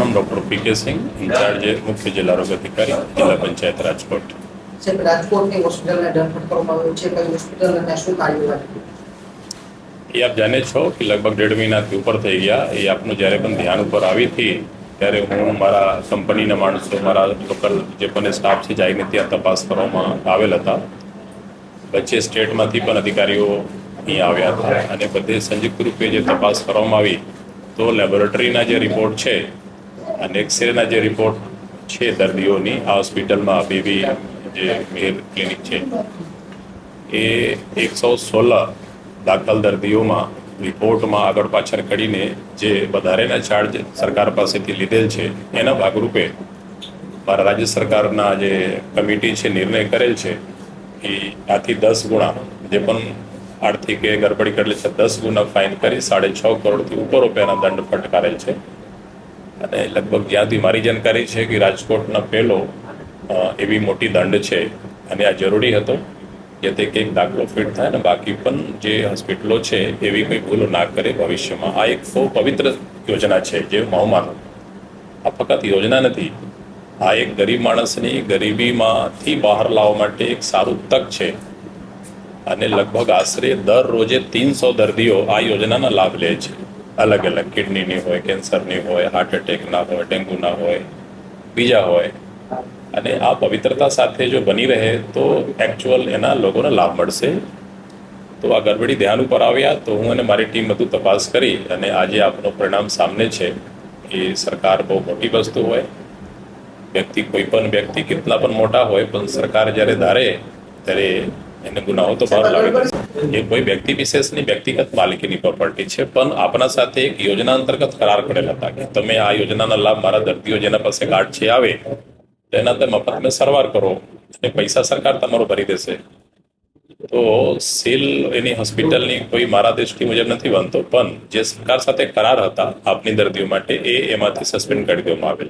નામ ડૉક્ટર પી કે સિંહ ઇન્ચાર્જ મુખ્ય જિલ્લા આરોગ્ય અધિકારી જિલ્લા પંચાયત રાજકોટ. સાહેબ રાજકોટની હોસ્પિટલને ડમ્પ કરવામાં આવ્યું છે. કઈ હોસ્પિટલ શું કાર્યવાહી એ આપ જાણે છો કે લગભગ દેઢ મહિનાથી ઉપર થઈ ગયા. એ આપનું જ્યારે પણ ધ્યાન ઉપર આવી હતી ત્યારે હું મારા કંપનીના માણસો મારા લોકલ જે પણ સ્ટાફ છે જઈને ત્યાં તપાસ કરવામાં આવેલ હતા. વચ્ચે સ્ટેટમાંથી પણ અધિકારીઓ અહીં આવ્યા હતા અને બધે સંયુક્ત રૂપે જે તપાસ કરવામાં આવી તો લેબોરેટરીના જે રિપોર્ટ છે અને એક્સરેના જે રિપોર્ટ છે દર્દીઓની, આ હોસ્પિટલમાં બેબી જે મેર ક્લિનિક છે, એ એકસો સોળ દાખલ દર્દીઓમાં રિપોર્ટમાં આગળ પાછળ કરીને જે વધારેના ચાર્જ સરકાર પાસેથી લીધેલ છે, એના ભાગરૂપે મારા રાજ્ય સરકારના જે કમિટી છે, નિર્ણય કરેલ છે કે આથી દસ ગુણા, જે પણ આર્થિક ગરબડી કરેલી છે દસ ગુણા ફાઇન કરી સાડે છ કરોડથી ઉપર રૂપિયાના દંડ ફટકારેલ છે. અને લગભગ જ્યાંથી મારી જાણકારી છે કે રાજકોટનો પહેલો એવી મોટી દંડ છે. અને આ જરૂરી હતો જેથી કંઈક દાખલો ફિટ થાય અને બાકી પણ જે હોસ્પિટલો છે એવી કોઈ ભૂલો ના કરે ભવિષ્યમાં. આ એક બહુ પવિત્ર યોજના છે જે હું માનું. આ ફક્ત યોજના નથી. આ એક ગરીબ માણસની ગરીબીમાંથી બહાર લાવવા માટે એક સારું તક છે. અને લગભગ આશરે દર રોજે તીનસો દર્દીઓ આ યોજનાનો લાભ લે છે. અલગ અલગ કિડનીની હોય, કેન્સરની હોય હાર્ટ એટેકના હોય ડેન્ગ્યુના હોય, બીજા હોય. અને આ પવિત્રતા સાથે જો બની રહે તો એકચ્યુઅલ એના લોકોને લાભ મળશે. તો આ ગડબડી ધ્યાન ઉપર આવ્યા તો હું અને મારી ટીમ બધું તપાસ કરી અને આજે આપનું પરિણામ સામને છે એ સરકાર બહુ મોટી વસ્તુ હોય. વ્યક્તિ કોઈ પણ વ્યક્તિ, કેટલા પણ મોટા હોય, પણ સરકાર જ્યારે ધારે, ત્યારે એને ગુનાઓ તો બહાર લાવે એ કોઈ વ્યક્તિ વિશેષની વ્યક્તિગત માલિકીની પ્રોપર્ટી છે પણ આપણા સાથે એક યોજના અંતર્ગત કરાર કરેલ હતા કે તમે આ યોજનાના લાભ મારા દર્દીઓ જેના પાસે કાર્ડ છે આવે તેના તમે મફત મેં સારવાર કરો અને પૈસા સરકાર તમારો ભરી દેશે. તો સીલ એની હોસ્પિટલની કોઈ મારા દ્રષ્ટિ મુજબ નથી બનતો પણ જે સરકાર સાથે કરાર હતા આપની દર્દીઓ માટે એ એમાંથી સસ્પેન્ડ કરી દેવામાં આવેલ